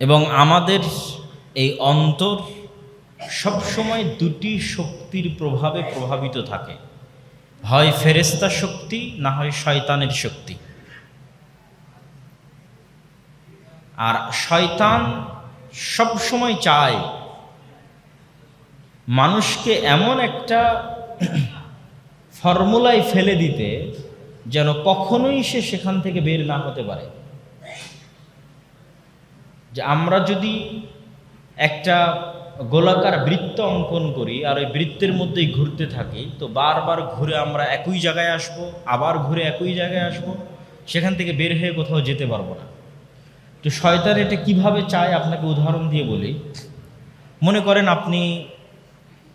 এবং আমাদের এই অন্তর সবসময় দুটি শক্তির প্রভাবে প্রভাবিত থাকে। হয় ফেরেস্তা শক্তি, না হয় শয়তানের শক্তি। আর শয়তান সবসময় চায় মানুষকে এমন একটা ফর্মুলায় ফেলে দিতে যেন কখনোই সে সেখান থেকে বের না হতে পারে। যে আমরা যদি একটা গোলাকার বৃত্ত অঙ্কন করি আর ওই বৃত্তের মধ্যেই ঘুরতে থাকি, তো বারবার ঘুরে আমরা একই জায়গায় আসব, আবার ঘুরে একই জায়গায় আসব, সেখান থেকে বের হয়ে কোথাও যেতে পারব না। তো শয়তান এটা কীভাবে চায় আপনাকে উদাহরণ দিয়ে বলি? মনে করেন আপনি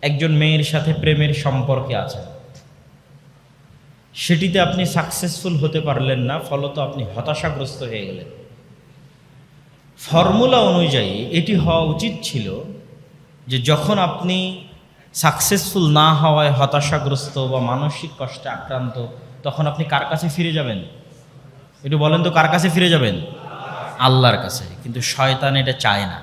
একজন মেয়ের সাথে প্রেমের সম্পর্কে আছেন। সেটিতে আপনি সাকসেসফুল হতে পারলেন না, ফলত আপনি হতাশাগ্রস্ত হয়ে গেলেন। ফর্মুলা অনুযায়ী এটি হওয়া উচিত ছিল যে যখন আপনি সাকসেসফুল না হওয়ায় হতাশাগ্রস্ত বা মানসিক কষ্টে আক্রান্ত, তখন আপনি কার কাছে ফিরে যাবেন? একটু বলেন তো, কার কাছে ফিরে যাবেন? আল্লাহর কাছে। কিন্তু শয়তান এটা চায় না।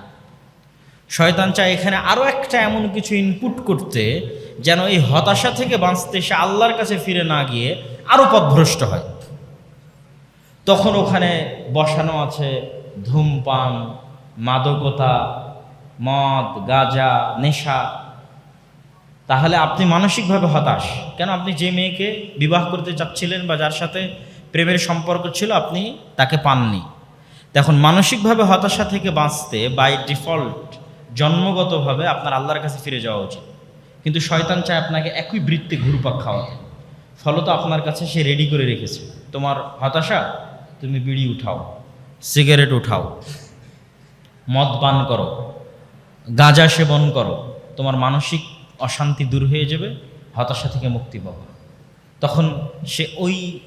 শয়তান চায় এখানে আরও একটা এমন কিছু ইনপুট করতে, যেন এই হতাশা থেকে বাঁচতে সে আল্লাহর কাছে ফিরে না গিয়ে আরও পথভ্রষ্ট হয়। তখন ওখানে বসানো আছে ধূমপান, মাদকতা, মদ, গাঁজা, নেশা। তাহলে আপনি মানসিকভাবে হতাশ। কেন আপনি যে মেয়েকে বিবাহ করতে চাচ্ছিলেন বা যার সাথে প্রেমের সম্পর্ক ছিল, আপনি তাকে পাননি। তখন মানসিকভাবে হতাশা থেকে বাঁচতে বাই ডিফল্ট জন্মগতভাবে আপনার আল্লাহর কাছে ফিরে যাওয়া উচিত। কিন্তু শয়তান চায় আপনাকে একই বৃত্তে ঘুরপাক খাওয়াতে। ফলত আপনার কাছে সে রেডি করে রেখেছে। তোমার হতাশা, তুমি বিড়ি উঠাও। সিগারেট উঠাও। মদ পান করো। গাঁজা সেবন করো। তোমার মানসিক অশান্তি দূর হয়ে যাবে, হতাশা থেকে মুক্তি পাবো। তখন সে ওই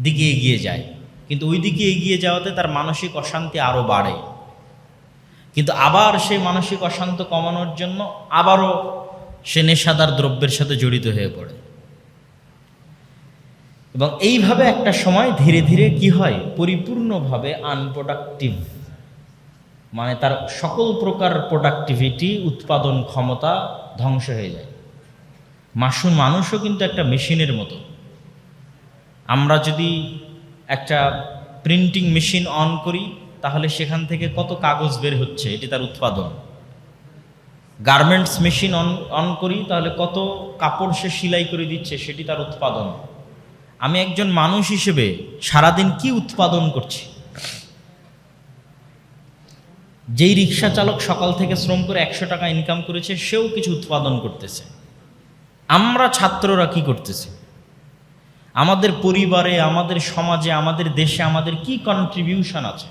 দিকে এগিয়ে যায়। কিন্তু ওই দিকে এগিয়ে যাওয়াতে তার মানসিক অশান্তি আরও বাড়ে। কিন্তু আবার সেই মানসিক অশান্ত কমানোর জন্য আবারও সে নেশাদার দ্রব্যের সাথে জড়িত হয়ে পড়ে। এবং এইভাবে একটা সময় ধীরে ধীরে কি হয়? পরিপূর্ণভাবে আনপ্রোডাক্টিভ মানে তার সকল প্রকার প্রোডাক্টিভিটি উৎপাদন ক্ষমতা ধ্বংস হয়ে যায়। মাসুম মানুষও কিন্তু একটা মেশিনের মতো। আমরা যদি একটা প্রিন্টিং মেশিন অন করি, তাহলে সেখান থেকে কত কাগজ বের হচ্ছে? এটি তার উৎপাদন। গার্মেন্টস মেশিন অন অন করি, তাহলে কত কাপড় সে সেলাই করে দিচ্ছে, সেটি তার উৎপাদন। আমি একজন মানুষ হিসেবে সারাদিন কি উৎপাদন করছি? যেই রিক্সা চালক সকাল থেকে শ্রম করে একশো টাকা ইনকাম করেছে, সেও কিছু উৎপাদন করতেছে। আমরা ছাত্ররা কি করতেছি? আমাদের পরিবারে, আমাদের সমাজে, আমাদের দেশে আমাদের কি কন্ট্রিবিউশন আছে?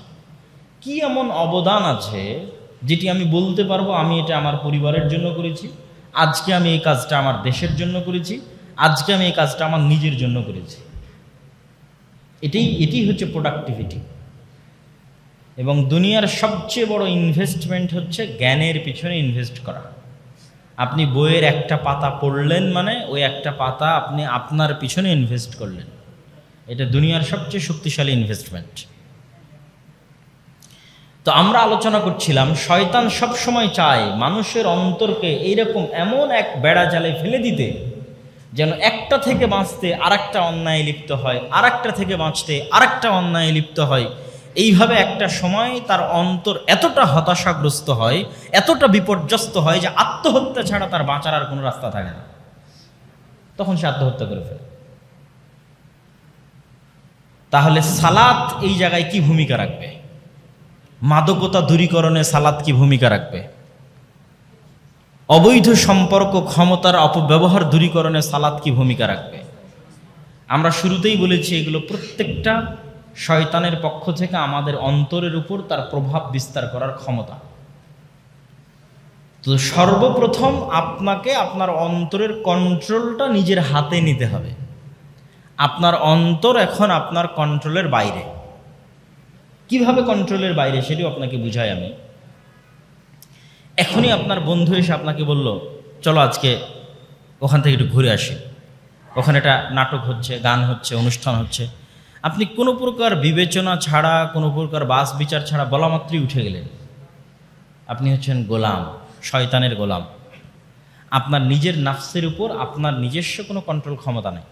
কি এমন অবদান আছে যেটি আমি বলতে পারব, আমি এটা আমার পরিবারের জন্য করেছি, আজকে আমি এই কাজটা আমার দেশের জন্য করেছি আজকে আমি এই কাজটা আমার নিজের জন্য করেছি। এটাই এটি হচ্ছে প্রোডাক্টিভিটি এবং দুনিয়ার সবচেয়ে বড় ইনভেস্টমেন্ট হচ্ছে জ্ঞানের পিছনে ইনভেস্ট করা। আপনি বইয়ের একটা পাতা পড়লেন মানে ওই একটা পাতা আপনি আপনার পিছনে ইনভেস্ট করলেন। এটা দুনিয়ার সবচেয়ে শক্তিশালী ইনভেস্টমেন্ট তো আমরা আলোচনা করছিলাম, শয়তান সব সময় চায় মানুষের অন্তরকে এইরকম এমন এক বেড়া জালে ফেলে দিতে যেন একটা থেকে বাঁচতে আরেকটা অন্যায় লিপ্ত হয়, আরেকটা থেকে বাঁচতে আরেকটা অন্যায় লিপ্ত হয়। এইভাবে একটা সময় তার অন্তর এতটা হতাশাগ্রস্ত হয়, এতটা বিপর্যস্ত হয় যে আত্মহত্যা ছাড়া তার বাঁচার আর কোনো রাস্তা থাকে না। তখন সে আত্মহত্যা করে ফেলে। তাহলে সালাত এই জায়গায় কি ভূমিকা রাখবে? মাদকতা দূরীকরণে সালাত কি ভূমিকা রাখবে? অবৈধ সম্পর্ক, ক্ষমতার অপব্যবহার দূরীকরণে সালাদ কি ভূমিকা রাখবে? আমরা শুরুতেই বলেছি এগুলো প্রত্যেকটা শয়তানের পক্ষ থেকে আমাদের অন্তরের উপর তার প্রভাব বিস্তার করার ক্ষমতা। তো সর্বপ্রথম আপনাকে আপনার অন্তরের কন্ট্রোলটা নিজের হাতে নিতে হবে। আপনার অন্তর এখন আপনার কন্ট্রোলের বাইরে। কীভাবে কন্ট্রোলের বাইরে সেটিও আপনাকে বুঝাই আমি। এখনই আপনার বন্ধু এসে আপনাকে বলল, চলো আজকে ওখান থেকে একটু ঘুরে আসি। ওখানে একটা নাটক হচ্ছে, গান হচ্ছে, অনুষ্ঠান হচ্ছে। আপনি কোনো প্রকার বিবেচনা ছাড়া, কোনো প্রকার বাস বিচার ছাড়া বলা মাত্রই উঠে গেলেন। আপনি হচ্ছেন গোলাম, শয়তানের গোলাম। আপনার নিজের নাফসের উপর আপনার নিজস্ব কোনো কন্ট্রোল ক্ষমতা নেই।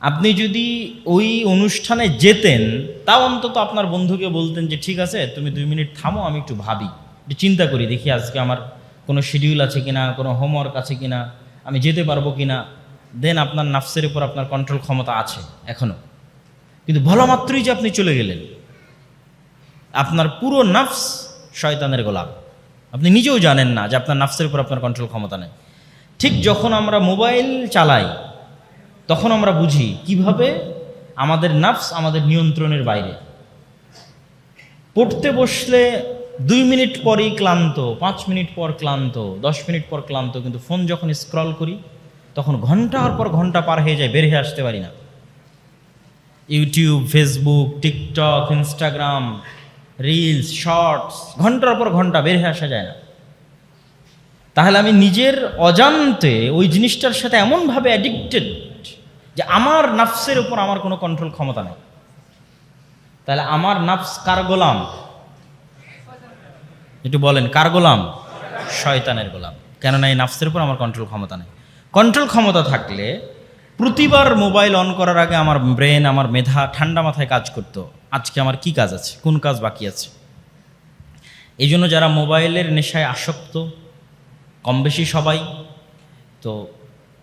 আপনি যদি ওই অনুষ্ঠানে যেতেন, তাও অন্তত আপনার বন্ধুকে বলতেন যে, ঠিক আছে, তুমি দুই মিনিট থামো, আমি একটু ভাবি। একটু চিন্তা করি, দেখি আজকে আমার কোনো শিডিউল আছে কিনা, কোনো হোমওয়ার্ক আছে কিনা, আমি যেতে পারব কিনা। দেন আপনার নাফসের উপর আপনার কন্ট্রোল ক্ষমতা আছে এখনও কিন্তু বলা মাত্রই যে আপনি চলে গেলেন। আপনার পুরো নাফস শয়তানের গোলাপ আপনি নিজেও জানেন না যে আপনার নাফসের উপর আপনার কন্ট্রোল ক্ষমতা নেই। ঠিক যখন আমরা মোবাইল চালাই, তখন আমরা বুঝি কীভাবে আমাদের নাফস আমাদের নিয়ন্ত্রণের বাইরে। পড়তে বসলে দুই মিনিট পরই ক্লান্ত, পাঁচ মিনিট পর ক্লান্ত, দশ মিনিট পর ক্লান্ত, কিন্তু ফোন যখন স্ক্রল করি, তখন ঘণ্টার পর ঘণ্টা পার হয়ে যায়, বের হয়ে আসতে পারি না। YouTube, Facebook, TikTok, Instagram, reels, shorts, ঘণ্টার পর ঘণ্টা বের হয়ে আসা যায় না। তাহলে আমি নিজের অজান্তে ওই জিনিসটার সাথে এমনভাবে অ্যাডিক্টেড যে আমার নাফসের উপর আমার কোনো কন্ট্রোল ক্ষমতা নেই। তাহলে আমার নাফস কার গোলাম? একটু বলেন, কার গোলাম? শয়তানের গোলাম। কেননা এই নাফসের উপর আমার কন্ট্রোল ক্ষমতা নেই। কন্ট্রোল ক্ষমতা থাকলে প্রতিবার মোবাইল অন করার আগে আমার ব্রেন আমার মেধা ঠান্ডা মাথায় কাজ করতো। আজকে আমার কি কাজ আছে? কোন কাজ বাকি আছে? এই জন্য যারা মোবাইলের নেশায় আসক্ত কম বেশি সবাই, তো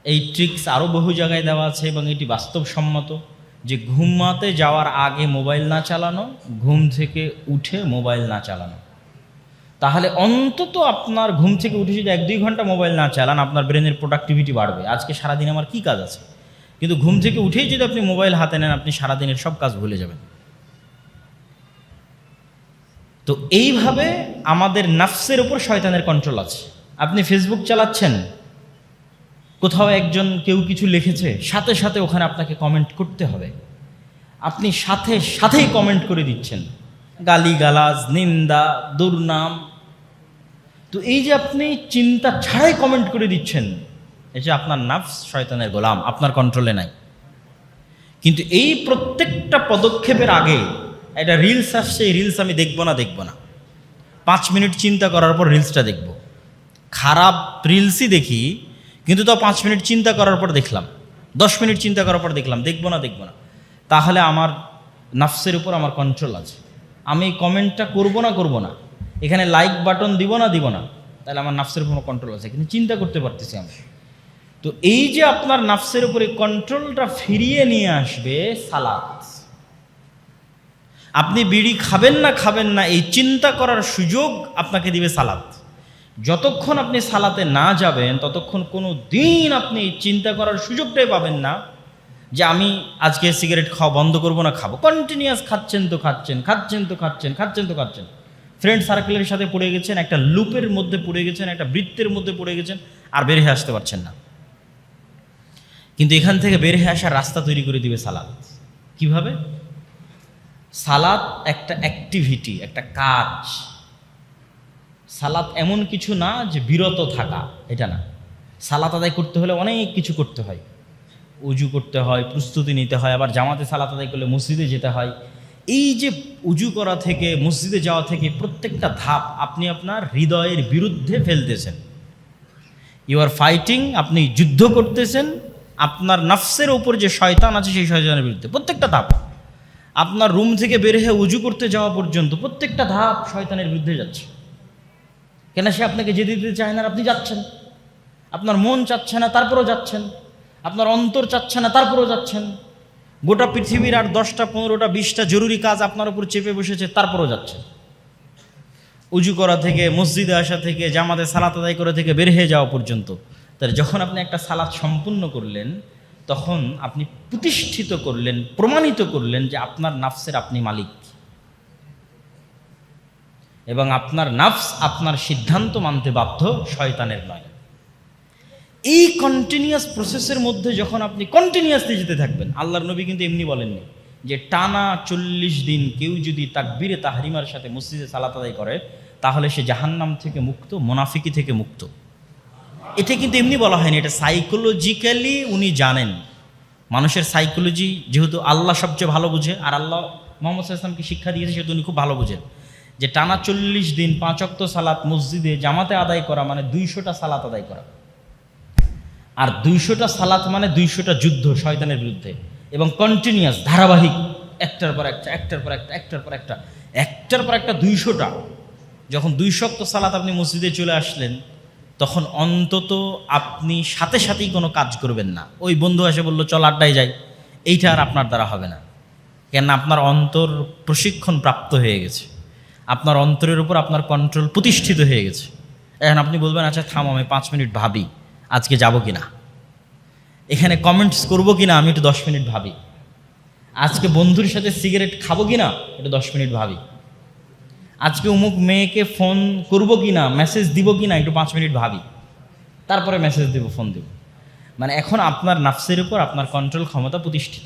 এই ট্রিক্স আরও বহু জায়গায় দেওয়া আছে এবং এটি বাস্তবসম্মত যে ঘুমাতে যাওয়ার আগে মোবাইল না চালানো, ঘুম থেকে উঠে মোবাইল না চালানো। তাহলে অন্তত আপনার ঘুম থেকে উঠে যদি এক দুই ঘণ্টা মোবাইল না চালান, আপনার ব্রেনের প্রোডাক্টিভিটি বাড়বে। আজকে সারাদিন আমার কি কাজ আছে? কিন্তু ঘুম থেকে উঠেই যদি আপনি মোবাইল হাতে নেন, আপনি সারাদিনের সব কাজ ভুলে যাবেন। তো এইভাবে আমাদের নাফসের উপর শয়তানের কন্ট্রোল আছে। আপনি ফেসবুক চালাচ্ছেন, কোথাও একজন কেউ কিছু লিখেছে, সাথে সাথে ওখানে আপনাকে কমেন্ট করতে হবে। আপনি সাথে সাথেই কমেন্ট করে দিচ্ছেন। গালি গালাজ নিন্দা, দুর্নাম তো এই যে আপনি চিন্তা ছাড়াই কমেন্ট করে দিচ্ছেন, এই যে আপনার নাফস শয়তানের গোলাম, আপনার কন্ট্রোলে নাই। কিন্তু এই প্রত্যেকটা পদক্ষেপের আগে একটা রিলস আসছে, এই রিলস আমি দেখব না দেখব না। পাঁচ মিনিট চিন্তা করার পর রিলসটা দেখব। খারাপ রিলসই দেখি, কিন্তু তাও পাঁচ মিনিট চিন্তা করার পর দেখলাম। দশ মিনিট চিন্তা করার পর দেখলাম, দেখব না দেখব না। তাহলে আমার নাফসের উপর আমার কন্ট্রোল আছে। আমি কমেন্টটা করব না করব না। এখানে লাইক বাটন দিব না দিব না। তাহলে আমার নাফসের উপর কন্ট্রোল আছে, কিন্তু চিন্তা করতে পারতেছি আমি। তো এই যে আপনার নাফসের উপরে কন্ট্রোলটা ফিরিয়ে নিয়ে আসবে, সালাদ। আপনি বিড়ি খাবেন না খাবেন না, এই চিন্তা করার সুযোগ আপনাকে দিবে সালাত যতক্ষণ আপনি সালাতে না যাবেন, ততক্ষণ কোনো দিন আপনি চিন্তা করার সুযোগটাই পাবেন না যে আমি আজকে সিগারেট খাওয়া বন্ধ করব না, খাব। কন্টিনিউয়াস খাচ্ছেন তো খাচ্ছেন খাচ্ছেন তো খাচ্ছেন খাচ্ছেন তো খাচ্ছেন। ফ্রেন্ড সার্কেলের সাথে পড়ে গেছেন, একটা লুপের মধ্যে পড়ে গেছেন, একটা বৃত্তের মধ্যে পড়ে গেছেন, আর বের হয়ে আসতে পারছেন না। কিন্তু এখান থেকে বের হয়ে আসার রাস্তা তৈরি করে দিবে সালাদ। কীভাবে? সালাদ একটা অ্যাক্টিভিটি একটা কাজ। সালাত এমন কিছু না যে বিরত থাকা, এটা না। সালাত আদায় করতে হলে অনেক কিছু করতে হয়। উজু করতে হয়, প্রস্তুতি নিতে হয়, আবার জামাতে সালাত আদায় করলে মসজিদে যেতে হয়। এই যে উজু করা থেকে, মসজিদে যাওয়া থেকে প্রত্যেকটা ধাপ আপনি আপনার হৃদয়ের বিরুদ্ধে ফেলতেছেন। ইউ আর ফাইটিং আপনি যুদ্ধ করতেছেন, আপনার নফসের ওপর যে শয়তান আছে সেই শয়তানের বিরুদ্ধে প্রত্যেকটা ধাপ। আপনার রুম থেকে বের হয়ে উজু করতে যাওয়া পর্যন্ত প্রত্যেকটা ধাপ শয়তানের বিরুদ্ধে যাচ্ছে। কেন সে আপনাকে যেতে দিতে চায় না আপনি যাচ্ছেন? আপনার মন চাচ্ছে না, তারপরেও যাচ্ছেন। আপনার অন্তর চাচ্ছে না, তারপরেও যাচ্ছেন। গোটা পৃথিবীর আর দশটা, পনেরোটা, বিশটা জরুরি কাজ আপনার উপর চেপে বসেছে, তারপরও যাচ্ছে। উজু করা থেকে, মসজিদে আসা থেকে, জামাতে সালাত আদায় করা থেকে বের হয়ে যাওয়া পর্যন্ত। তাহলে যখন আপনি একটা সালাত সম্পূর্ণ করলেন, তখন আপনি প্রতিষ্ঠিত করলেন, প্রমাণিত করলেন যে আপনার নাফসের আপনি মালিক। এবং আপনার নাফস আপনার সিদ্ধান্ত মানতে বাধ্য শয়তানের নয়। এই কন্টিনিউয়াস প্রসেসের মধ্যে যখন আপনি কন্টিনিউয়াসলি যেতে থাকবেন, আল্লাহর নবী কিন্তু এমনি বলেননি যে টানা চল্লিশ দিন কেউ যদি তাকবীরে তাহরিমার সাথে মসজিদে সালাত আদায় করে, তাহলে সে জাহান্নাম থেকে মুক্ত, মোনাফিকি থেকে মুক্ত। এটা কিন্তু এমনি বলা হয়নি, এটা সাইকোলজিক্যালি উনি জানেন। মানুষের সাইকোলজি যেহেতু আল্লাহ সবচেয়ে ভালো বুঝে, আর আল্লাহ মোহাম্মদ ইসলামকে শিক্ষা দিয়েছে সেহেতু উনি খুব ভালো বুঝেন। যে টানা চল্লিশ দিন পাঁচক্ত সালাত মসজিদে জামাতে আদায় করা মানে দুইশোটা সালাত আদায় করা। আর দুইশোটা সালাত মানে দুইশোটা যুদ্ধ শয়তানের বিরুদ্ধে। এবং কন্টিনিউয়াস ধারাবাহিক, একটার পর একটা, একটার পর একটা, একটার পর একটা, একটার পর একটা দুইশোটা। যখন দুই দুইশক্ত সালাত আপনি মসজিদে চলে আসলেন, তখন অন্তত আপনি সাথে সাথেই কোনো কাজ করবেন না। ওই বন্ধু এসে বলল, চল আড্ডায় যাই। এইটা আর আপনার দ্বারা হবে না। কেন আপনার অন্তর প্রশিক্ষণ প্রাপ্ত হয়ে গেছে। আপনার অন্তরের উপর আপনার কন্ট্রোল প্রতিষ্ঠিত হয়ে গেছে। এখন আপনি বলবেন আচ্ছা থাম, আমি পাঁচ মিনিট ভাবি। আজকে যাব কি না এখানে কমেন্টস করব কি না আমি একটু দশ মিনিট ভাবি। আজকে বন্ধুর সাথে সিগারেট খাব কি না একটু দশ মিনিট ভাবি। আজকে অমুক মেয়েকে ফোন করব কি না মেসেজ দিব কি না একটু পাঁচ মিনিট ভাবি। তারপরে মেসেজ দিব ফোন দিব। মানে এখন আপনার নাফসের উপর আপনার কন্ট্রোল ক্ষমতা প্রতিষ্ঠিত।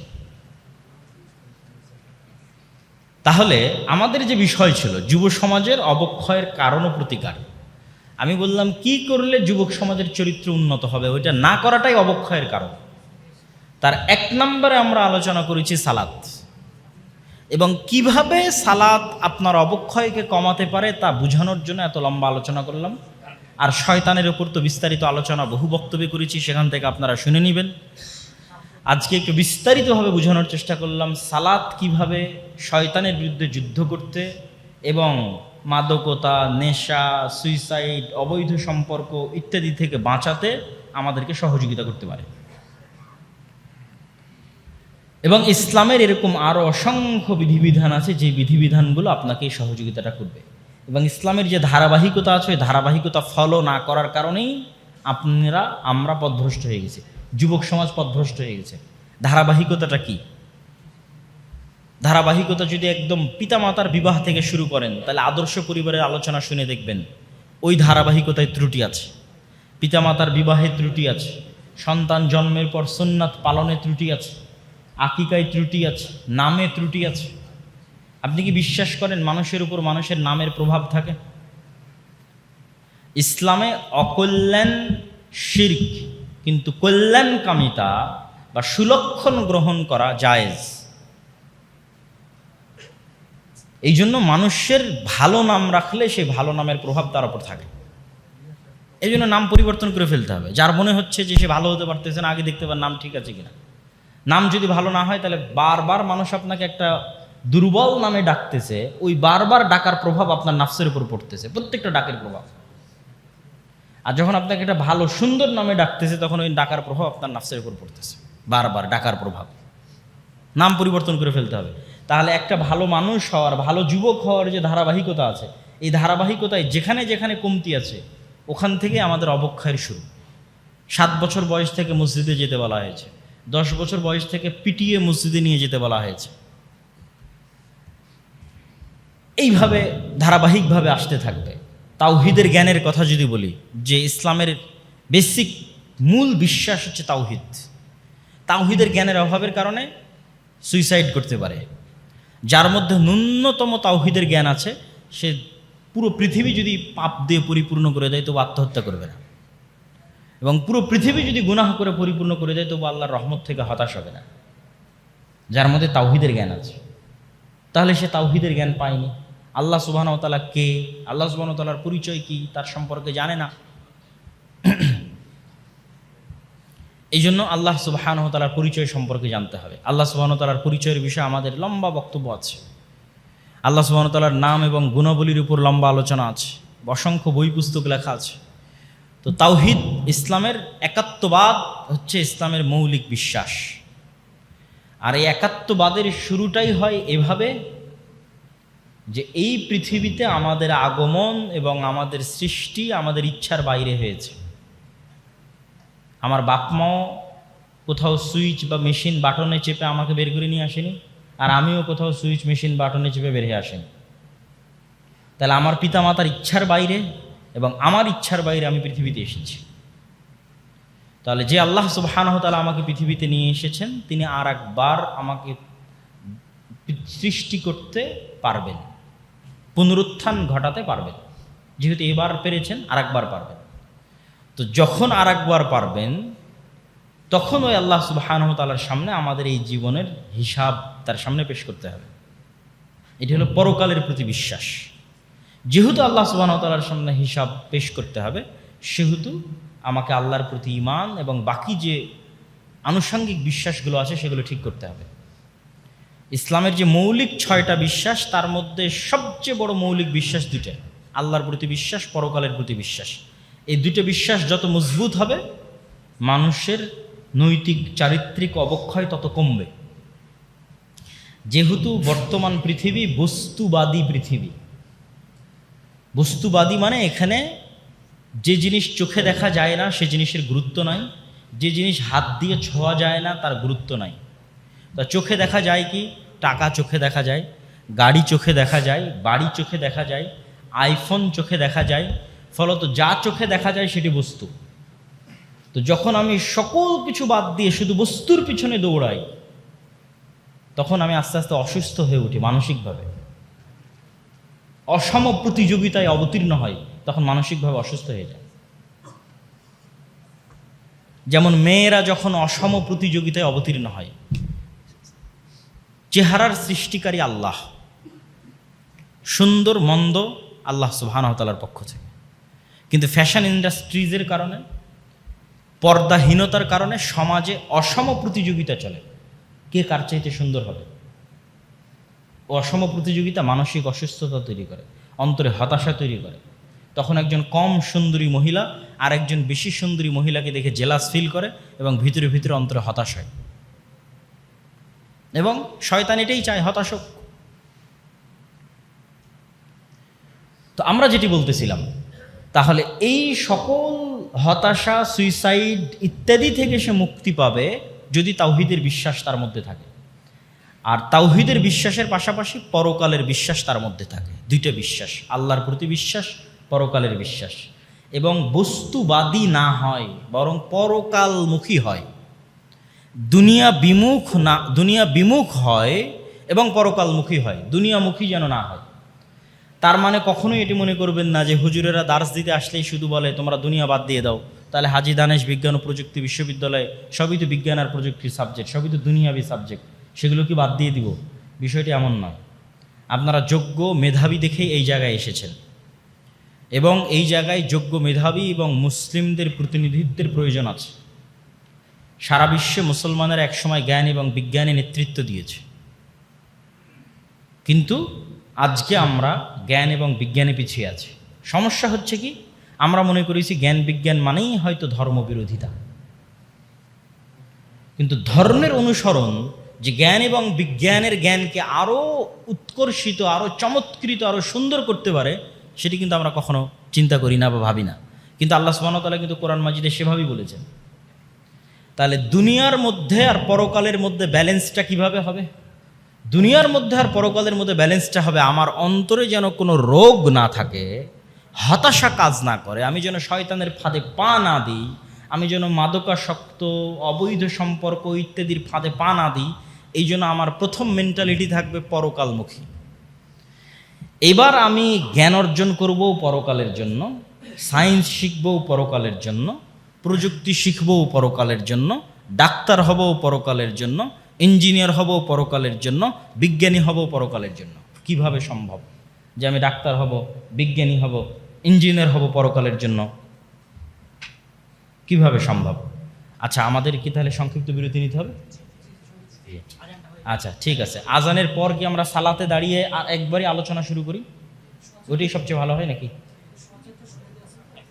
তাহলে আমাদের যে বিষয় ছিল, যুব সমাজের অবক্ষয়ের কারণ ও প্রতিকার। আমি বললাম, কি করলে যুবক সমাজের চরিত্র উন্নত হবে? ওইটা না করাটাই অবক্ষয়ের কারণ। তার এক নম্বরে আমরা আলোচনা করেছি সালাত। এবং কীভাবে সালাত আপনার অবক্ষয়কে কমাতে পারে তা বোঝানোর জন্য এত লম্বা আলোচনা করলাম। আর শয়তানের ওপর তো বিস্তারিত আলোচনা বহু বক্তব্য করেছি, সেখান থেকে আপনারা শুনে নেবেন। আজকে একটু বিস্তারিতভাবে বোঝানোর চেষ্টা করলাম, সালাত কীভাবে শয়তানের বিরুদ্ধে যুদ্ধ করতে এবং মাদকতা, নেশা সুইসাইড অবৈধ সম্পর্ক ইত্যাদি থেকে বাঁচাতে আমাদেরকে সহযোগিতা করতে পারে। এবং ইসলামের এরকম আরও অসংখ্য বিধিবিধান আছে, যে বিধিবিধানগুলো আপনাকে এই সহযোগিতাটা করবে। এবং ইসলামের যে ধারাবাহিকতা আছে, ওই ধারাবাহিকতা ফলো না করার কারণেই আপনারা আমরা পথভ্রষ্ট হয়ে গেছি। যুবক সমাজ পথভ্রষ্ট হয়ে গেছে। ধারাবাহিকতাটা কি? ধারাবাহিকতা যদি একদম পিতামাতার বিবাহ থেকে শুরু করেন, তাহলে আদর্শ পরিবারের আলোচনা শুনে দেখবেন, ওই ধারাবাহিকতায় ত্রুটি আছে, পিতামাতার বিবাহে ত্রুটি আছে, সন্তান জন্মের পর সুন্নাত পালনে ত্রুটি আছে, আকিকায় ত্রুটি আছে, নামে ত্রুটি আছে। আপনি কি বিশ্বাস করেন মানুষের উপর মানুষের নামের প্রভাব থাকে? ইসলামে অকল্যাণ শির্ক, কিন্তু কল্যাণ কামিতা বা সুলক্ষণ গ্রহণ করা জায়েজ। এই জন্য মানুষের ভালো নাম রাখলে সেই ভালো নামের প্রভাব তার উপর থাকে। এই জন্য নাম পরিবর্তন করে ফেলতে হবে। যার মনে হচ্ছে যে সে ভালো হতে পারতেছে না, আগে দেখতে পার নাম ঠিক আছে কিনা। নাম যদি ভালো না হয়, তাহলে বারবার মানুষ আপনাকে একটা দুর্বল নামে ডাকতেছে, ওই বারবার ডাকার প্রভাব আপনার নাফসের উপর পড়তেছে, প্রত্যেকটা ডাকের প্রভাব। আর যখন আপনাকে একটা ভালো, সুন্দর নামে ডাকতেছে, তখন ওই ডাকার প্রভাব আপনার নাফসের উপর পড়তেছে। বারবার ডাকার প্রভাব। নাম পরিবর্তন করে ফেলতে হবে। তাহলে একটা ভালো মানুষ হওয়ার, ভালো যুবক হওয়ার যে ধারাবাহিকতা আছে, এই ধারাবাহিকতায় যেখানে যেখানে কমতি আছে, ওখান থেকে আমাদের অবক্ষয়ের শুরু। সাত বছর বয়স থেকে মসজিদে যেতে বলা হয়েছে, দশ বছর বয়স থেকে পিটিয়ে মসজিদে নিয়ে যেতে বলা হয়েছে। এইভাবে ধারাবাহিকভাবে আসতে থাকবে। তাওহিদের জ্ঞানের কথা যদি বলি, যে ইসলামের বেসিক মূল বিশ্বাস হচ্ছে তাওহিদ। তাওহিদের জ্ঞানের অভাবের কারণে সুইসাইড করতে পারে। যার মধ্যে ন্যূনতম তাওহিদের জ্ঞান আছে, সে পুরো পৃথিবী যদি পাপ দিয়ে পরিপূর্ণ করে দেয়, তবু আত্মহত্যা করবে না। এবং পুরো পৃথিবী যদি গুনাহ করে পরিপূর্ণ করে দেয়, তবু আল্লাহর রহমত থেকে হতাশ হবে না। যার মধ্যে তাওহিদের জ্ঞান আছে। তাহলে সে তাওহিদের জ্ঞান পায়নি। আল্লাহ সুবাহতালা কে? আল্লাহ সুবাহতালার পরিচয় কি? তার সম্পর্কে জানে না। এই জন্য আল্লাহ সুবাহানতালার পরিচয় সম্পর্কে জানতে হবে। আল্লাহ সুবাহতালার পরিচয়ের বিষয়ে আমাদের লম্বা বক্তব্য আছে। আল্লাহ সুবাহতালার নাম এবং গুণাবলীর উপর লম্বা আলোচনা আছে, অসংখ্য বই পুস্তক লেখা আছে। তো তাওহিদ ইসলামের একাত্মবাদ হচ্ছে ইসলামের মৌলিক বিশ্বাস। আর এই একাত্মবাদের শুরুটাই হয় এভাবে যে এই পৃথিবীতে আমাদের আগমন এবং আমাদের সৃষ্টি আমাদের ইচ্ছার বাইরে হয়েছে। আমার বাপমাও কোথাও সুইচ বা মেশিন বাটনে চেপে আমাকে বের করে নিয়ে আসেনি, আর আমিও কোথাও সুইচ, মেশিন বাটনে চেপে বের হয়ে আসেনি। তাহলে আমার পিতা মাতার ইচ্ছার বাইরে এবং আমার ইচ্ছার বাইরে আমি পৃথিবীতে এসেছি। তাহলে যে আল্লাহ সুবাহানহ তালা আমাকে পৃথিবীতে নিয়ে এসেছেন, তিনি আর একবার আমাকে সৃষ্টি করতে পারবেন, পুনরুত্থান ঘটাতে পারবেন। যেহেতু এবার পেরেছেন আর একবার পারবেন। তো যখন আর একবার পারবেন, তখন ওই আল্লাহ সুবাহানহ তালার সামনে আমাদের এই জীবনের হিসাব তার সামনে পেশ করতে হবে। এটি হলো পরকালের প্রতি বিশ্বাস। যেহেতু আল্লাহ সুবাহতালার সামনে হিসাব পেশ করতে হবে, সেহেতু আমাকে আল্লাহর প্রতি ইমান এবং বাকি যে আনুষঙ্গিক বিশ্বাসগুলো আছে, সেগুলো ঠিক করতে হবে। ইসলামের যে মৌলিক ছয়টা বিশ্বাস, তার মধ্যে সবচেয়ে বড় মৌলিক বিশ্বাস দুইটা আল্লাহর প্রতি বিশ্বাস, পরকালের প্রতি বিশ্বাস। এই দুটো বিশ্বাস যত মজবুত হবে, মানুষের নৈতিক, চারিত্রিক অবক্ষয় তত কমবে। যেহেতু বর্তমান পৃথিবী বস্তুবাদী পৃথিবী। বস্তুবাদী মানে এখানে যে জিনিস চোখে দেখা যায় না, সে জিনিসের গুরুত্ব নাই। যে জিনিস হাত দিয়ে ছোঁয়া যায় না, তার গুরুত্ব নাই। তা চোখে দেখা যায় কি? টাকা চোখে দেখা যায়, গাড়ি চোখে দেখা যায়, বাড়ি চোখে দেখা যায়, আইফোন চোখে দেখা যায় ফলত যা চোখে দেখা যায় সেটি বস্তু। তো যখন আমি সকল কিছু বাদ দিয়ে শুধু বস্তুর পিছনে দৌড়াই, তখন আমি আস্তে আস্তে অসুস্থ হয়ে উঠি মানসিকভাবে। অসম প্রতিযোগিতায় অবতীর্ণ হয় তখন মানসিকভাবে অসুস্থ হয়ে যায়। যেমন মেয়েরা যখন অসম প্রতিযোগিতায় অবতীর্ণ হয়, চেহারার সৃষ্টিকারী আল্লাহ, সুন্দর, মন্দ আল্লাহ সুবাহানতালার পক্ষ থেকে। কিন্তু ফ্যাশন ইন্ডাস্ট্রিজের কারণে, পর্দাহীনতার কারণে সমাজে অসম প্রতিযোগিতা চলে। কে কার চাইতে সুন্দর হবে? অসম প্রতিযোগিতা মানসিক অসুস্থতা তৈরি করে, অন্তরে হতাশা তৈরি করে। তখন একজন কম সুন্দরী মহিলা আর একজন বেশি সুন্দরী মহিলাকে দেখে জেলাস ফিল করে এবং ভিতরে ভিতরে অন্তরে হতাশ হয়। এবং শয়তান এটাই চায় হতাশক তো আমরা যেটি বলতেছিলাম তাহলে এই সকল হতাশা সুইসাইড ইত্যাদি থেকে সে মুক্তি পাবে যদি তাওহিদের বিশ্বাস তার মধ্যে থাকে। আর তাওহিদের বিশ্বাসের পাশাপাশি পরকালের বিশ্বাস তার মধ্যে থাকে। দুইটা বিশ্বাস, আল্লাহর প্রতি বিশ্বাস, পরকালের বিশ্বাস। এবং বস্তুবাদী না হয়, বরং পরকালমুখী হয়। দুনিয়া বিমুখ না, দুনিয়া বিমুখ হয় এবং পরকালমুখী হয়। দুনিয়ামুখী যেন না হয়। তার মানে কখনোই এটি মনে করবেন না যে হুজুরেরা দার্স দিতে আসলেই শুধু বলে, তোমরা দুনিয়া বাদ দিয়ে দাও। তাহলে হাজি দানেশ বিজ্ঞান ও প্রযুক্তি বিশ্ববিদ্যালয়ে সবই তো বিজ্ঞান আর প্রযুক্তির সাবজেক্ট সবই তো দুনিয়াবি সাবজেক্ট সেগুলো কি বাদ দিয়ে দিব? বিষয়টি এমন নয়। আপনারা যোগ্য মেধাবী দেখেই এই জায়গায় এসেছেন। এবং এই জায়গায় যোগ্য মেধাবী এবং মুসলিমদের প্রতিনিধিত্বের প্রয়োজন আছে। সারা বিশ্বে মুসলমানের একসময় জ্ঞান এবং বিজ্ঞানে নেতৃত্ব দিয়েছে। কিন্তু আজকে আমরা জ্ঞান এবং বিজ্ঞানে পিছিয়ে আছি। সমস্যা হচ্ছে কি? আমরা মনে করেছি জ্ঞান বিজ্ঞান মানেই হয়তো ধর্মবিরোধিতা কিন্তু ধর্মের অনুসরণ যে জ্ঞান এবং বিজ্ঞানের জ্ঞানকে আরও উৎকর্ষিত আরও চমৎকৃত আরও সুন্দর করতে পারে, সেটি কিন্তু আমরা কখনো চিন্তা করি না বা ভাবি না। কিন্তু আল্লাহ সুবাহতালা কিন্তু কোরআন মাজিদে সেভাবেই বলেছেন। তাহলে দুনিয়ার মধ্যে আর পরকালের মধ্যে ব্যালেন্সটা কীভাবে হবে? দুনিয়ার মধ্যে আর পরকালের মধ্যে ব্যালেন্সটা হবে, আমার অন্তরে যেন কোনো রোগ না থাকে, হতাশা কাজ না করে, আমি যেন শয়তানের ফাঁদে পা না দিই, আমি যেন মাদকাসক্ত, অবৈধ সম্পর্ক ইত্যাদির ফাঁদে পা না দিই, এই জন্য আমার প্রথম মেন্টালিটি থাকবে পরকালমুখী। এবার আমি জ্ঞান অর্জন করব পরকালের জন্য সায়েন্স শিখব পরকালের জন্য, প্রযুক্তি শিখব পরকালের জন্য, ডাক্তার হব পরকালের জন্য ইঞ্জিনিয়ার হব পরকালের জন্য, বিজ্ঞানী হব পরকালের জন্য। কীভাবে সম্ভব? যে আমি ডাক্তার হব, বিজ্ঞানী হব, ইঞ্জিনিয়ার হব পরকালের জন্য। কীভাবে সম্ভব? আচ্ছা আমাদের কি তাহলে সংক্ষিপ্ত বিরতি নিতে হবে? আচ্ছা ঠিক আছে। আজানের পর কি আমরা সালাতে দাঁড়িয়ে একবারই আলোচনা শুরু করি? ওটাই সবচেয়ে ভালো হয় নাকি?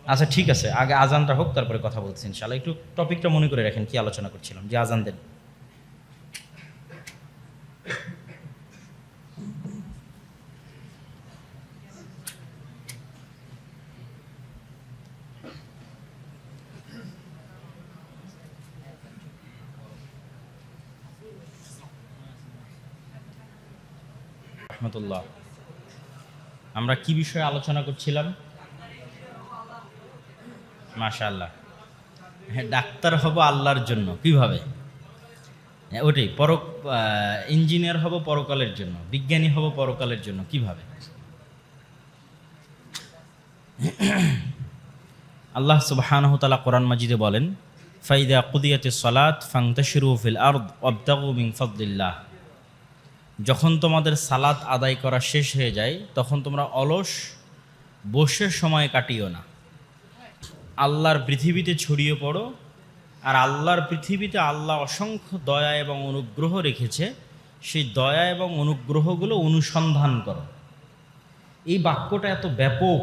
আচ্ছা ঠিক আছে। আগে আজানটা হোক, তারপরে কথা বলছি ইনশাল্লাহ একটু টপিকটা মনে করে রাখেন কি আলোচনা করছিলাম, যে আজান দেন রহমতুল্লাহ। আমরা কি বিষয়ে আলোচনা করছিলাম? মাশাআল্লাহ। হ্যাঁ ডাক্তার হব আল্লাহর জন্য কীভাবে? হ্যাঁ, ওটাই পর ইঞ্জিনিয়ার হব পরকালের জন্য বিজ্ঞানী হব পরকালের জন্য কীভাবে? আল্লাহ সুবহানাহু তাআলা কোরআন মাজিদে বলেন ফাইদা কুদিয়াতে সলাত ফাংতাশিরু ফিল আরদ ওয়াবতাগু মিন ফাদলিল্লাহ। যখন তোমাদের সালাত আদায় করা শেষ হয়ে যায়, তখন তোমরা অলস বসে সময় কাটিও না। আল্লাহর পৃথিবীতে ছড়িয়ে পড়ো আর আল্লাহর পৃথিবীতে আল্লাহ অসংখ্য দয়া এবং অনুগ্রহ রেখেছে, সেই দয়া এবং অনুগ্রহগুলো অনুসন্ধান করো। এই বাক্যটা এত ব্যাপক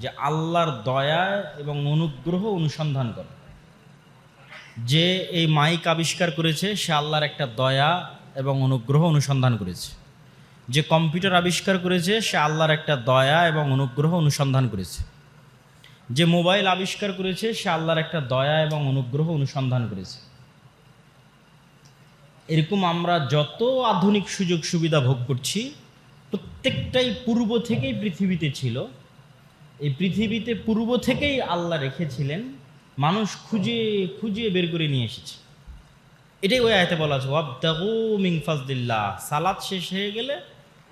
যে আল্লাহর দয়া এবং অনুগ্রহ অনুসন্ধান করো। যে এই মাইক আবিষ্কার করেছে, সে আল্লাহর একটা দয়া এবং অনুগ্রহ অনুসন্ধান করেছে। যে কম্পিউটার আবিষ্কার করেছে, সে আল্লাহর একটা দয়া এবং অনুগ্রহ অনুসন্ধান করেছে। যে মোবাইল আবিষ্কার করেছে, সে আল্লাহর একটা দয়া এবং অনুগ্রহ অনুসন্ধান করেছে। এরকম আমরা যত আধুনিক সুযোগ সুবিধা ভোগ করছি, প্রত্যেকটাই পূর্ব থেকেই পৃথিবীতে ছিল। এই পৃথিবীতে পূর্ব থেকেই আল্লাহ রেখেছিলেন। মানুষ খুঁজে খুঁজে বের করে নিয়ে এসেছে। এটাই ওই আয়তে বলা আছে ওয়াবদাগু সালাদ শেষ হয়ে গেলে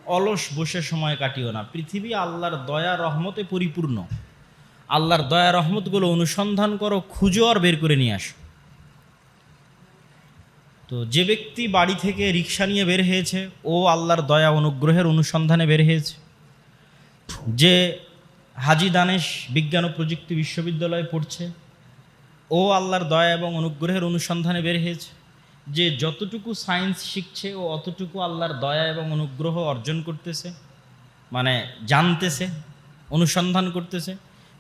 অলস বসে সময় কাটিও না। পৃথিবী আল্লাহর দয়া, রহমতে পরিপূর্ণ। আল্লাহর দয়া, রহমতগুলো অনুসন্ধান করো, খুঁজো আর বের করে নিয়ে আসো। তো যে ব্যক্তি বাড়ি থেকে রিক্সা নিয়ে বের হয়েছে, ও আল্লাহর দয়া, অনুগ্রহের অনুসন্ধানে বের হয়েছে। যে হাজি দানেশ বিজ্ঞান ও প্রযুক্তি বিশ্ববিদ্যালয়ে পড়ছে, ও আল্লাহর দয়া এবং অনুগ্রহের অনুসন্ধানে বের হয়েছে। যে যতটুকু সায়েন্স শিখছে ও অতটুকু আল্লাহর দয়া এবং অনুগ্রহ অর্জন করতেছে মানে জানতেছে, অনুসন্ধান করতেছে,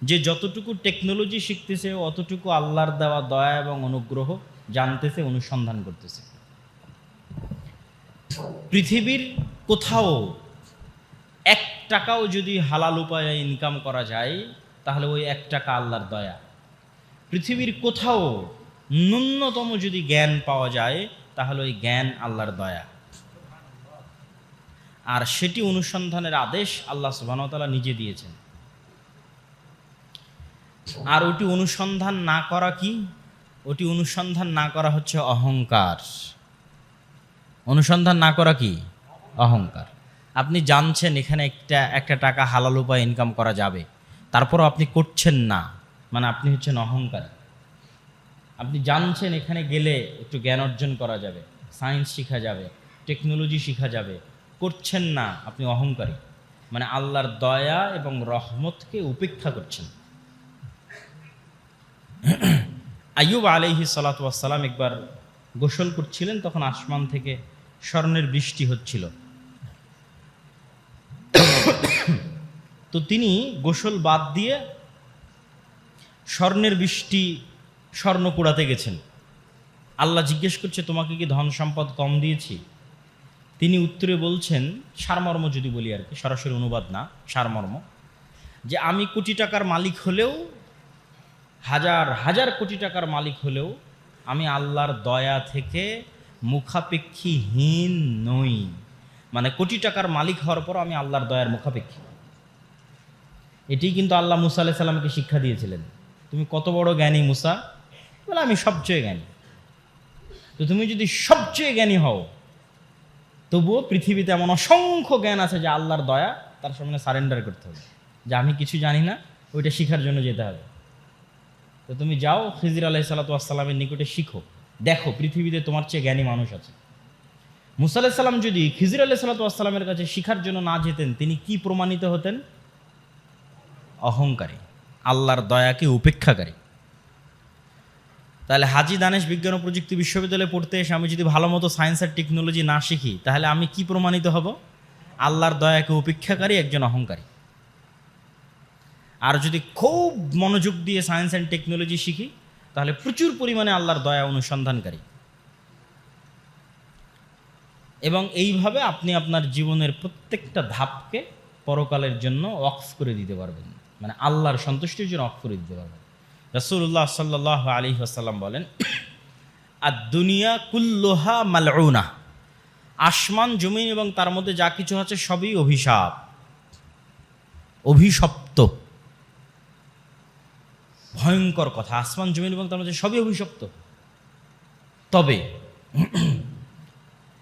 যে যতটুকু টেকনোলজি শিখতেছে ও অতটুকু আল্লাহর দেওয়া দয়া এবং অনুগ্রহ জানতেছে, অনুসন্ধান করতেছে। পৃথিবীর কোথাও এক টাকাও যদি হালাল উপায়ে ইনকাম করা যায়, তাহলে ওই এক টাকা আল্লাহর দয়া। পৃথিবীর কোথাও ন্যূনতম যদি জ্ঞান পাওয়া যায়, তাহলে ওই জ্ঞান আল্লাহর দয়া। আর সেটি অনুসন্ধানের আদেশ আল্লাহ সুবাহতালা নিজে দিয়েছেন। আর ওটি অনুসন্ধান না করা কি? ওটি অনুসন্ধান না করা হচ্ছে অহংকার। অনুসন্ধান না করা কি? অহংকার। আপনি জানছেন এখানে একটা একটা টাকা হালাল উপায় ইনকাম করা যাবে। তারপরও আপনি করছেন না। মানে আপনি হচ্ছেন অহংকার। আপনি জানছেন এখানে গেলে একটু জ্ঞান অর্জন করা যাবে সায়েন্স শেখা যাবে টেকনোলজি শেখা যাবে, করছেন না আপনি অহংকারী। মানে আল্লাহর দয়া এবং রহমতকে উপেক্ষা করছেন। আইয়ুব আলাইহি সালাতাম একবার গোসল করছিলেন, তখন আসমান থেকে স্বর্ণের বৃষ্টি হচ্ছিল। তো তিনি গোসল বাদ দিয়ে স্বর্ণের বৃষ্টি স্বর্ণ কুড়াতে গেছেন। আল্লাহ জিজ্ঞেস করছে, তোমাকে কি ধন সম্পদ কম দিয়েছি? তিনি উত্তরে বলছেন, সারমর্ম যদি বলি আর কি, সরাসরি অনুবাদ না, সারমর্ম। যে আমি কোটি টাকার মালিক হলেও, হাজার হাজার কোটি টাকার মালিক হলেও, আমি আল্লাহর দয়া থেকে মুখাপেক্ষীহীন নই। মানে কোটি টাকার মালিক হওয়ার পর আমি আল্লাহর দয়ার মুখাপেক্ষী। এটি কিন্তু আল্লাহ মুসা আলাহ সাল্লামকে শিক্ষা দিয়েছিলেন। তুমি কত বড় জ্ঞানী মুসা বলে, আমি সবচেয়ে জ্ঞানী। তো তুমি যদি সবচেয়ে জ্ঞানী হও, তবুও পৃথিবীতে এমন অসংখ্য জ্ঞান আছে যে আল্লাহর দয়া তার সামনে সারেন্ডার করতে হবে। যে আমি কিছু জানি না, ওইটা শিখার জন্য যেতে হবে। তো তুমি যাও, খিজির আলাহি সাল্লাতামের নিকটে শিখো। দেখো, পৃথিবীতে তোমার চেয়ে জ্ঞানী মানুষ আছে। মুসা আলাহ সাল্লাম যদি খিজির আলাহ সাল্লাতামের কাছে শিখার জন্য না যেতেন, তিনি কি প্রমাণিত হতেন? অহংকারী। আল্লাহর দয়াকে উপেক্ষাকারী। তাহলে হাজি দানেশ বিজ্ঞান ও প্রযুক্তি বিশ্ববিদ্যালয়ে পড়তে এসে আমি যদি ভালো মতো সায়েন্স আর টেকনোলজি না শিখি, তাহলে আমি কি প্রমাণিত হব? আল্লাহর দয়াকে উপেক্ষাকারী একজন অহংকারী। আর যদি খুব মনোযোগ দিয়ে সায়েন্স অ্যান্ড টেকনোলজি শিখি, তাহলে প্রচুর পরিমাণে আল্লাহর দয়া অনুসন্ধানকারী। এবং এইভাবে আপনি আপনার জীবনের প্রত্যেকটা ধাপকে পরকালের জন্য অফ করে দিতে পারবেন। মানে আল্লাহর সন্তুষ্টির জন্য অক্স করে দিতে পারবেন। রসুল্লাহ সাল্লাহ আলী আসাল্লাম বলেন আর দুনিয়া কুল্লোহা মালউনা। আসমান, জমিন এবং তার মধ্যে যা কিছু আছে সবই অভিশাপ, অভিশপ্ত। ভয়ঙ্কর কথা। আসমান, জমিন এবং তার মধ্যে সবই অভিশপ্ত। তবে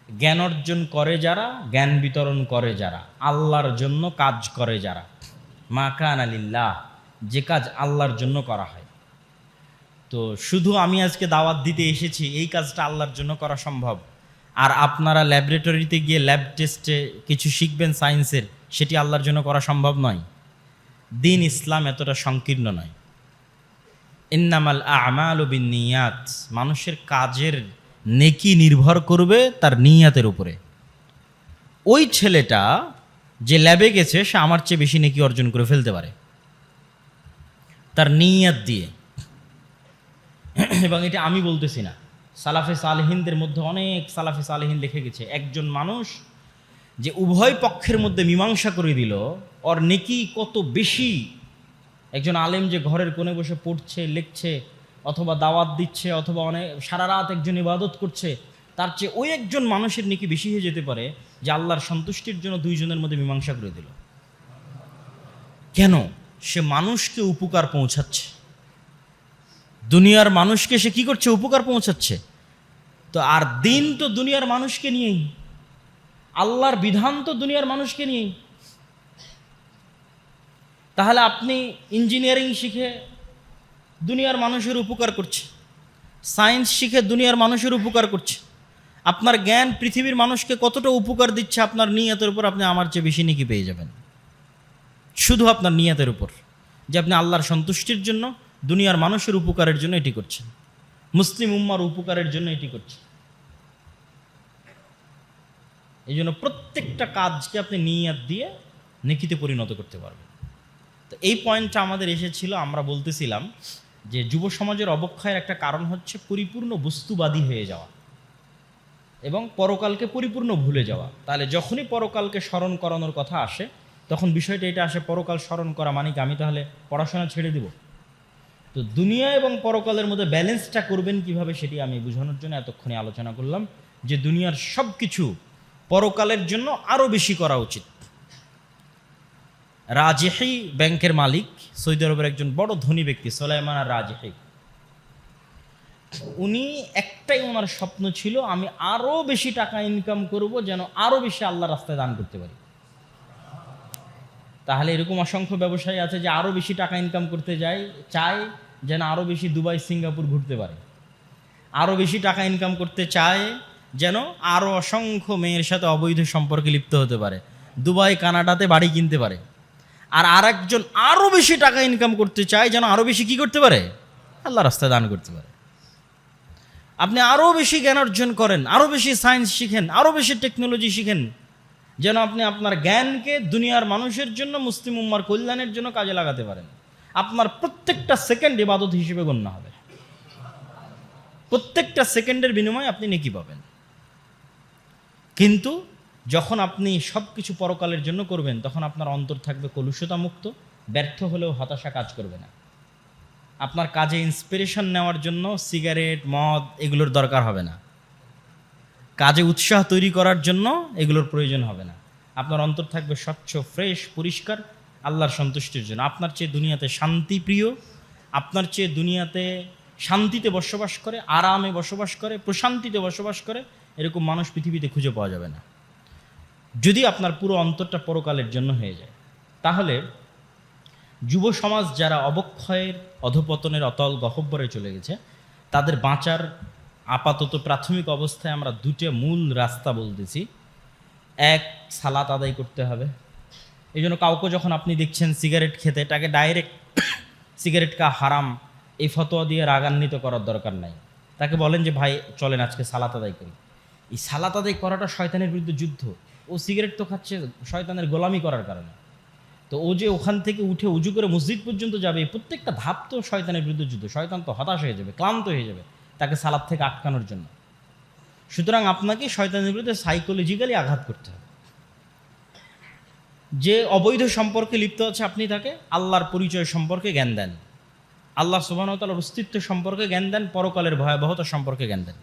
জ্ঞান অর্জন করে যারা, জ্ঞান বিতরণ করে যারা, আল্লাহর জন্য কাজ করে যারা, মা কান আলিল্লাহ যে কাজ আল্লাহর জন্য করা হয়। তো শুধু আমি আজকে দাওয়াত দিতে এসেছি, এই কাজটা আল্লাহর জন্য করা সম্ভব। আর আপনারা ল্যাবরেটরিতে গিয়ে ল্যাব টেস্টে কিছু শিখবেন সায়েন্সের সেটি আল্লাহর জন্য করা সম্ভব নয়। দিন ইসলাম এতটা সংকীর্ণ নয়। ইন্নামাল আমাল বিন নিয়াত মানুষের কাজের নেকি নির্ভর করবে তার নিয়াতের উপরে। ওই ছেলেটা যে ল্যাবে গেছে, সে আমার চেয়ে বেশি নেকি অর্জন করে ফেলতে পারে। তার নিয়াত দিয়ে। এবং এটা আমি বলতেছি না। সালাফে সালেহিনদের মধ্যে অনেক সালাফে সালেহিন লিখে গেছে। একজন মানুষ যে উভয় পক্ষের মধ্যে মীমাংসা করে দিল, ওর নেকি কত বেশি? একজন আলেম যে ঘরের কোণে বসে পড়ছে, লিখছে, অথবা দাওয়াত দিচ্ছে, অথবা অনেক, সারা রাত একজন ইবাদত করছে, তার চেয়ে ওই একজন মানুষের নেকি বেশি হয়ে যেতে পারে যে আল্লাহর সন্তুষ্টির জন্য দুইজনের মধ্যে মীমাংসা করে দিল। কেন? সে মানুষকে উপকার পৌঁছাচ্ছে। দুনিয়ার মানুষকে সে কি করছে? উপকার পৌঁছাচ্ছে। তো আর দিন তো দুনিয়ার মানুষকে নিয়েই। আল্লাহর বিধান তো দুনিয়ার মানুষকে নিয়েই। তাহলে আপনি ইঞ্জিনিয়ারিং শিখে দুনিয়ার মানুষের উপকার করছে। সায়েন্স শিখে দুনিয়ার মানুষের উপকার করছে। আপনার জ্ঞান পৃথিবীর মানুষকে কতটা উপকার দিচ্ছে আপনার নিয়তের উপর আপনি আমার চেয়ে বেশি নাকি পেয়ে যাবেন। শুধু আপনার নিয়তের উপর যে আপনি আল্লাহর সন্তুষ্টির জন্য দুনিয়ার মানুষের উপকারের জন্য এটি করছেন। মুসলিম উম্মার উপকারের জন্য এটি করছেন। এই জন্য প্রত্যেকটা কাজকে আপনি নিয়াত দিয়ে নেকিতে পরিণত করতে পারবেন। তো এই পয়েন্টটা আমাদের এসেছিল, আমরা বলতেছিলাম যে যুব সমাজের অবক্ষয়ের একটা কারণ হচ্ছে পরিপূর্ণ বস্তুবাদী হয়ে যাওয়া এবং পরকালকে পরিপূর্ণ ভুলে যাওয়া। তাহলে যখনই পরকালকে স্মরণ করানোর কথা আসে, তখন বিষয়টা এটা আসে, পরকাল স্মরণ করা মানে কি? আমি তাহলে পড়াশোনা ছেড়ে দিব? তো দুনিয়া এবং পরকালের মধ্যে ব্যালেন্সটা করবেন কীভাবে সেটি আমি বোঝানোর জন্য এতক্ষণে আলোচনা করলাম, যে দুনিয়ার সব কিছু পরকালের জন্য আরও বেশি করা উচিত। রাজেহি ব্যাংকের মালিক, সৌদি আরবের একজন বড় ধনী ব্যক্তি, সোলাইমান আর রাজেহি। উনি একটাই ওনার স্বপ্ন ছিল, আমি আরও বেশি টাকা ইনকাম করব যেন আরও বেশি আল্লাহ রাস্তায় দান করতে পারি। তাহলে এরকম অসংখ্য ব্যবসায়ী আছে যে আরও বেশি টাকা ইনকাম করতে যায়, চায় যেন আরও বেশি দুবাই, সিঙ্গাপুর ঘুরতে পারে। আরও বেশি টাকা ইনকাম করতে চায়, যেন আরও অসংখ্য মেয়ের সাথে অবৈধ সম্পর্কে লিপ্ত হতে পারে। দুবাই, কানাডাতে বাড়ি কিনতে পারে। আর আরেকজন আরও বেশি টাকা ইনকাম করতে চায়, যেন আরও বেশি কি করতে পারে? আল্লাহ রাস্তায় দান করতে পারে। আপনি আরও বেশি জ্ঞান অর্জন করেন আরও বেশি সায়েন্স শিখেন আরও বেশি টেকনোলজি শিখেন, যেন আপনি আপনার জ্ঞানকে দুনিয়ার মানুষের জন্য, মুসলিম উম্মার কল্যাণের জন্য কাজে লাগাতে পারেন। আপনার প্রত্যেকটা সেকেন্ড ইবাদত হিসেবে গণ্য হবে। প্রত্যেকটা সেকেন্ডের বিনিময়ে আপনি নেকি পাবেন। কিন্তু যখন আপনি সব কিছু পরকালের জন্য করবেন, তখন আপনার অন্তর থাকবে কলুষতা মুক্ত ব্যর্থ হলেও হতাশা কাজ করবে না। আপনার কাজে ইন্সপিরেশন নেওয়ার জন্য সিগারেট মদ এগুলোর দরকার হবে না। কাজে উৎসাহ তৈরি করার জন্য এগুলোর প্রয়োজন হবে না। আপনার অন্তর থাকবে স্বচ্ছ ফ্রেশ পরিষ্কার আল্লাহর সন্তুষ্টির জন্য। আপনার চেয়ে দুনিয়াতে শান্তি প্রিয়, আপনার চেয়ে দুনিয়াতে শান্তিতে বসবাস করে, আরামে বসবাস করে, প্রশান্তিতে বসবাস করে, এরকম মানুষ পৃথিবীতে খুঁজে পাওয়া যাবে না। যদি আপনার পুরো অন্তরটা পরকালের জন্য হয়ে যায়, তাহলে যুব সমাজ যারা অবক্ষয়ের, অধপতনের অতল গহব্বরে চলে গেছে, তাদের বাঁচার আপাতত প্রাথমিক অবস্থায় আমরা দুটো মূল রাস্তা বলতেছি। এক, সালাত আদায় করতে হবে। এই জন্য কাউকে যখন আপনি দেখছেন সিগারেট খেতে, তাকে ডাইরেক্ট সিগারেট কা হারাম এই ফতোয়া দিয়ে রাগান্বিত করার দরকার নাই। তাকে বলেন যে, ভাই, চলেন আজকে সালাত আদায় করি। এই সালাত আদায় করাটা শয়তানের বিরুদ্ধে যুদ্ধ। ও সিগারেট তো খাচ্ছে শয়তানের গোলামি করার কারণে। তো ও যে ওখান থেকে উঠে উজু করে মসজিদ পর্যন্ত যাবে প্রত্যেকটা ধাপ তো শয়তানের বিরুদ্ধে যুদ্ধ। শয়তান তো হতাশ হয়ে যাবে, ক্লান্ত হয়ে যাবে তাকে সালাদ থেকে আটকানোর জন্য। সুতরাং আপনাকে শয়তানের বিরুদ্ধে সাইকোলজিক্যালি আঘাত করতে হবে। যে অবৈধ সম্পর্কে লিপ্ত আছে আপনি তাকে আল্লাহর পরিচয় সম্পর্কে জ্ঞান দেন। আল্লাহ সুবাহতালার অস্তিত্ব সম্পর্কে জ্ঞান দেন, পরকালের ভয়াবহতা সম্পর্কে জ্ঞান দেন।